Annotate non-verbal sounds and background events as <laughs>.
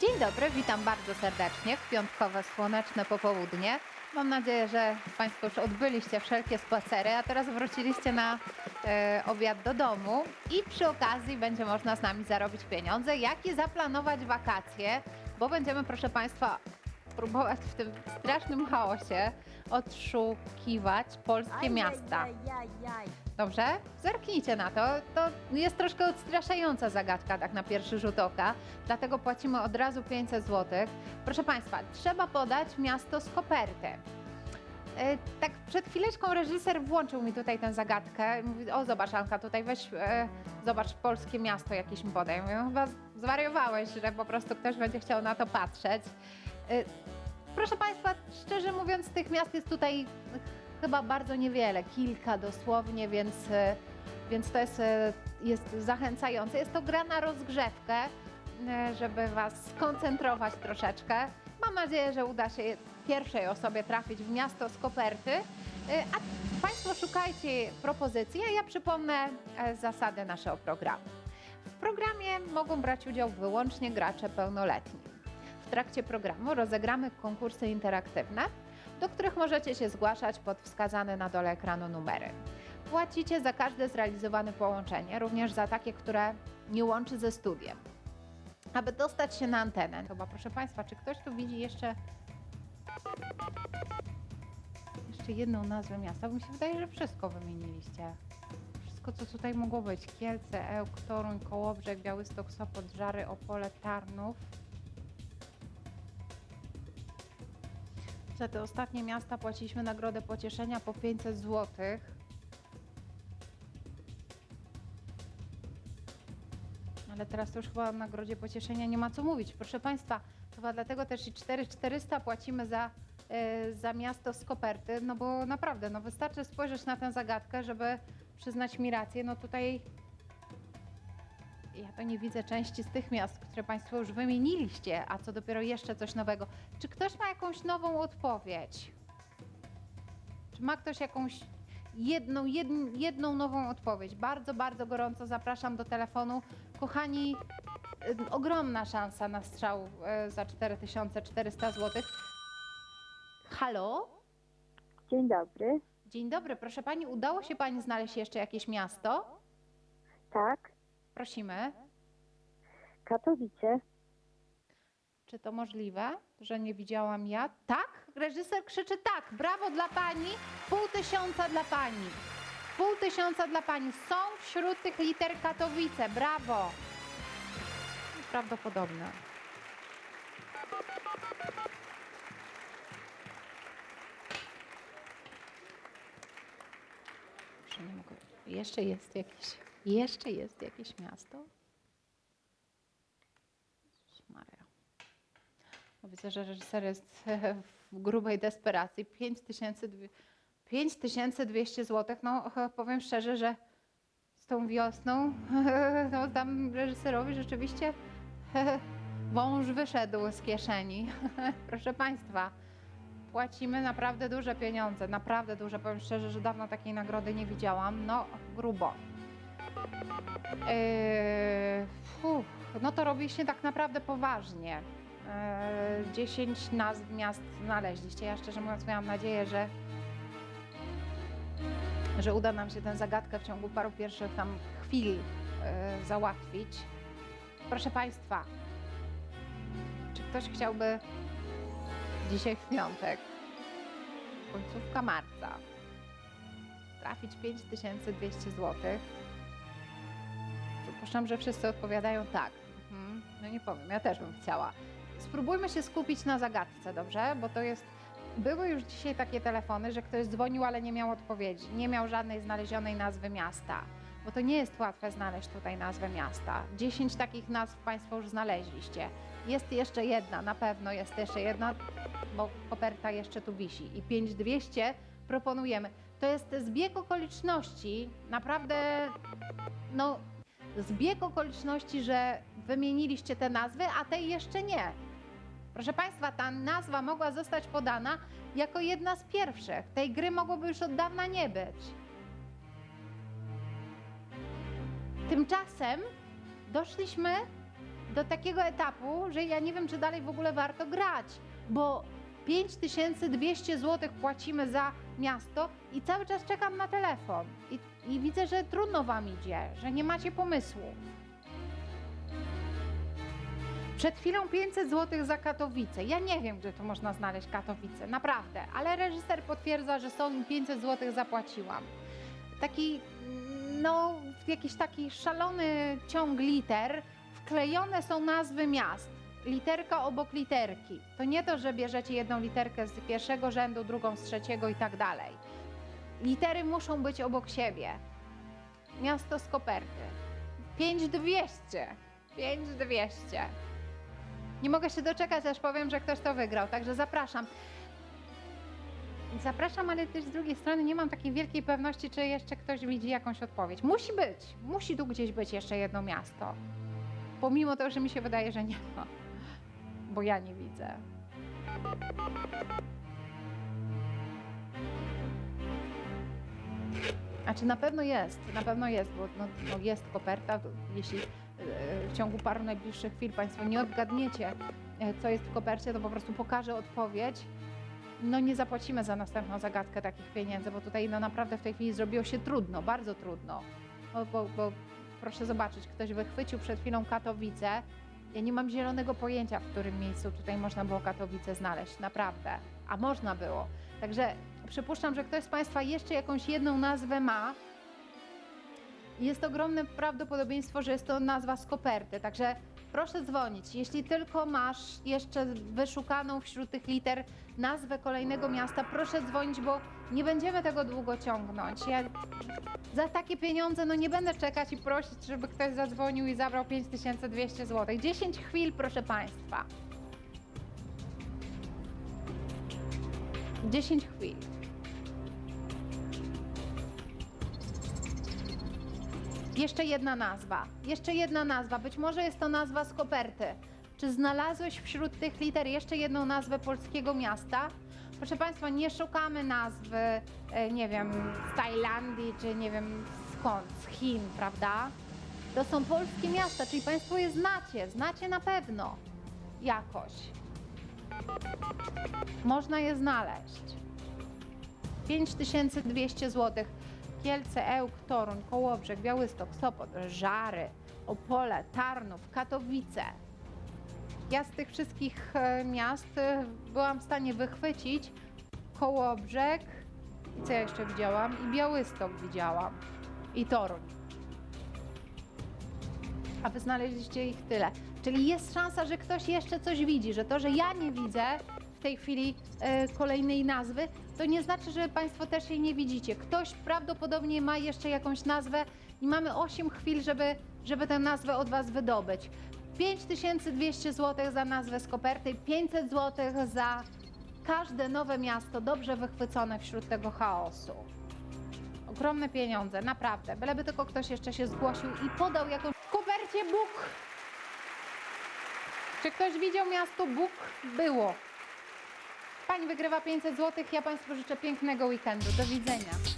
Dzień dobry, witam bardzo serdecznie w piątkowe słoneczne popołudnie. Mam nadzieję, że Państwo już odbyliście wszelkie spacery, a teraz wróciliście na e, obiad do domu i przy okazji będzie można z nami zarobić pieniądze, jak i zaplanować wakacje, bo będziemy, proszę Państwa, próbować w tym strasznym chaosie odszukiwać polskie miasta. Dobrze? Zerknijcie na to. To jest troszkę odstraszająca zagadka, tak na pierwszy rzut oka. Dlatego płacimy od razu 500 zł. Proszę Państwa, trzeba podać miasto z koperty. E, Tak przed chwileczką reżyser włączył mi tutaj tę zagadkę. Mówi, o zobacz Anka, tutaj weź, e, zobacz polskie miasto jakieś mi podaj. Mówię, chyba zwariowałeś, że po prostu ktoś będzie chciał na to patrzeć. E, Proszę Państwa, szczerze mówiąc, tych miast jest tutaj chyba bardzo niewiele, kilka dosłownie, więc, e, więc to jest, e, jest zachęcające. Jest to gra na rozgrzewkę, e, żeby Was skoncentrować troszeczkę. Mam nadzieję, że uda się pierwszej osobie trafić w miasto z koperty. A Państwo szukajcie propozycji, a ja przypomnę zasady naszego programu. W programie mogą brać udział wyłącznie gracze pełnoletni. W trakcie programu rozegramy konkursy interaktywne, do których możecie się zgłaszać pod wskazane na dole ekranu numery. Płacicie za każde zrealizowane połączenie, również za takie, które nie łączy ze studiem. Aby dostać się na antenę, chyba proszę Państwa, czy ktoś tu widzi jeszcze jeszcze jedną nazwę miasta? Bo mi się wydaje, że wszystko wymieniliście. Wszystko, co tutaj mogło być. Kielce, Ełk, Toruń, Kołobrzeg, Białystok, Sopot, Żary, Opole, Tarnów. Za te ostatnie miasta płaciliśmy nagrodę pocieszenia po 500 zł. Ale teraz to już chyba o nagrodzie pocieszenia nie ma co mówić. Proszę Państwa, chyba dlatego też i 4400 płacimy za, e, za miasto z koperty, no bo naprawdę, no wystarczy spojrzeć na tę zagadkę, żeby przyznać mi rację. No tutaj ja to nie widzę części z tych miast, które Państwo już wymieniliście, a co dopiero jeszcze coś nowego. Czy ktoś ma jakąś nową odpowiedź? Czy ma ktoś jakąś jedną, jedn, jedną nową odpowiedź? Bardzo, bardzo gorąco zapraszam do telefonu. Kochani, y, ogromna szansa na strzał y, za 4400 zł. Halo? Dzień dobry. Dzień dobry, proszę Pani, udało się Pani znaleźć jeszcze jakieś miasto? Tak, Prosimy. Katowice. Czy to możliwe, że nie widziałam ja? Tak? Reżyser krzyczy tak. Brawo dla pani. Pół tysiąca dla pani. Pół tysiąca dla pani. Są wśród tych liter Katowice. Brawo. Prawdopodobne. Nie mogę. Jeszcze jest jakieś, jeszcze jest jakieś miasto? Maria. Widzę, że reżyser jest w grubej desperacji. 5200 5200 zł. No powiem szczerze, że z tą wiosną <laughs> no, tam reżyserowi rzeczywiście <laughs> wąż wyszedł z kieszeni. <laughs> Proszę Państwa, płacimy naprawdę duże pieniądze, naprawdę duże. Powiem szczerze, że dawno takiej nagrody nie widziałam. No, grubo. Yy, fuh, no to robi się tak naprawdę poważnie. Yy, 10 nazw miast znaleźliście. Ja szczerze mówiąc miałam nadzieję, że, że uda nam się tę zagadkę w ciągu paru pierwszych tam chwil yy, załatwić. Proszę Państwa, czy ktoś chciałby dzisiaj w piątek, końcówka marca, trafić 5200 zł? Przypuszczam, że wszyscy odpowiadają tak. Mhm. No nie powiem, ja też bym chciała. Spróbujmy się skupić na zagadce, dobrze? Bo to jest. Były już dzisiaj takie telefony, że ktoś dzwonił, ale nie miał odpowiedzi. Nie miał żadnej znalezionej nazwy miasta. Bo to nie jest łatwe znaleźć tutaj nazwę miasta. 10 takich nazw Państwo już znaleźliście. Jest jeszcze jedna, na pewno jest jeszcze jedna, bo koperta jeszcze tu wisi. I 5200 proponujemy. To jest zbieg okoliczności, naprawdę, no, zbieg okoliczności, że wymieniliście te nazwy, a tej jeszcze nie. Proszę Państwa, ta nazwa mogła zostać podana jako jedna z pierwszych. Tej gry mogłoby już od dawna nie być. Tymczasem doszliśmy do takiego etapu, że ja nie wiem, czy dalej w ogóle warto grać, bo 5200 zł płacimy za miasto i cały czas czekam na telefon. I, I widzę, że trudno wam idzie, że nie macie pomysłu. Przed chwilą 500 zł za Katowice. Ja nie wiem, gdzie tu można znaleźć Katowice, naprawdę, ale reżyser potwierdza, że są 500 zł zapłaciłam. Taki, no, jakiś taki szalony ciąg liter, wklejone są nazwy miast. Literka obok literki. To nie to, że bierzecie jedną literkę z pierwszego rzędu, drugą z trzeciego i tak dalej. Litery muszą być obok siebie. Miasto z koperty. 5200. 5200. Nie mogę się doczekać, aż powiem, że ktoś to wygrał, także zapraszam. Zapraszam, ale też z drugiej strony nie mam takiej wielkiej pewności, czy jeszcze ktoś widzi jakąś odpowiedź. Musi być, musi tu gdzieś być jeszcze jedno miasto. Pomimo to, że mi się wydaje, że nie ma, bo ja nie widzę. A czy na pewno jest? Na pewno jest, bo no, no jest koperta. Jeśli e, w ciągu paru najbliższych chwil Państwo nie odgadniecie, e, co jest w kopercie, to po prostu pokażę odpowiedź. No nie zapłacimy za następną zagadkę takich pieniędzy, bo tutaj no naprawdę w tej chwili zrobiło się trudno, bardzo trudno. Bo, bo, bo proszę zobaczyć, ktoś wychwycił przed chwilą Katowice. Ja nie mam zielonego pojęcia, w którym miejscu tutaj można było Katowice znaleźć, naprawdę. A można było. Także przypuszczam, że ktoś z Państwa jeszcze jakąś jedną nazwę ma. Jest ogromne prawdopodobieństwo, że jest to nazwa z koperty, także proszę dzwonić. Jeśli tylko masz jeszcze wyszukaną wśród tych liter nazwę kolejnego miasta, proszę dzwonić, bo nie będziemy tego długo ciągnąć. Ja za takie pieniądze no nie będę czekać i prosić, żeby ktoś zadzwonił i zabrał 5200 zł. 10 chwil, proszę Państwa. 10 chwil. Jeszcze jedna nazwa. Jeszcze jedna nazwa. Być może jest to nazwa z koperty. Czy znalazłeś wśród tych liter jeszcze jedną nazwę polskiego miasta? Proszę Państwa, nie szukamy nazwy, e, nie wiem, z Tajlandii, czy nie wiem skąd, z Chin, prawda? To są polskie miasta, czyli Państwo je znacie, znacie na pewno jakoś. Można je znaleźć. 5200 zł. Kielce, Ełk, Toruń, Kołobrzeg, Białystok, Sopot, Żary, Opole, Tarnów, Katowice. Ja z tych wszystkich e, miast e, byłam w stanie wychwycić Kołobrzeg, i co ja jeszcze widziałam? I Białystok widziałam. I Toruń. A wy znaleźliście ich tyle. Czyli jest szansa, że ktoś jeszcze coś widzi, że to, że ja nie widzę w tej chwili e, kolejnej nazwy, to nie znaczy, że Państwo też jej nie widzicie. Ktoś prawdopodobnie ma jeszcze jakąś nazwę i mamy 8 chwil, żeby, żeby tę nazwę od Was wydobyć. 5200 zł za nazwę z koperty, 500 zł za każde nowe miasto dobrze wychwycone wśród tego chaosu. Ogromne pieniądze, naprawdę. Byleby tylko ktoś jeszcze się zgłosił i podał jakąś... W kopercie Bóg! Czy ktoś widział miasto Bóg? Było. Pani wygrywa 500 zł. Ja Państwu życzę pięknego weekendu. Do widzenia.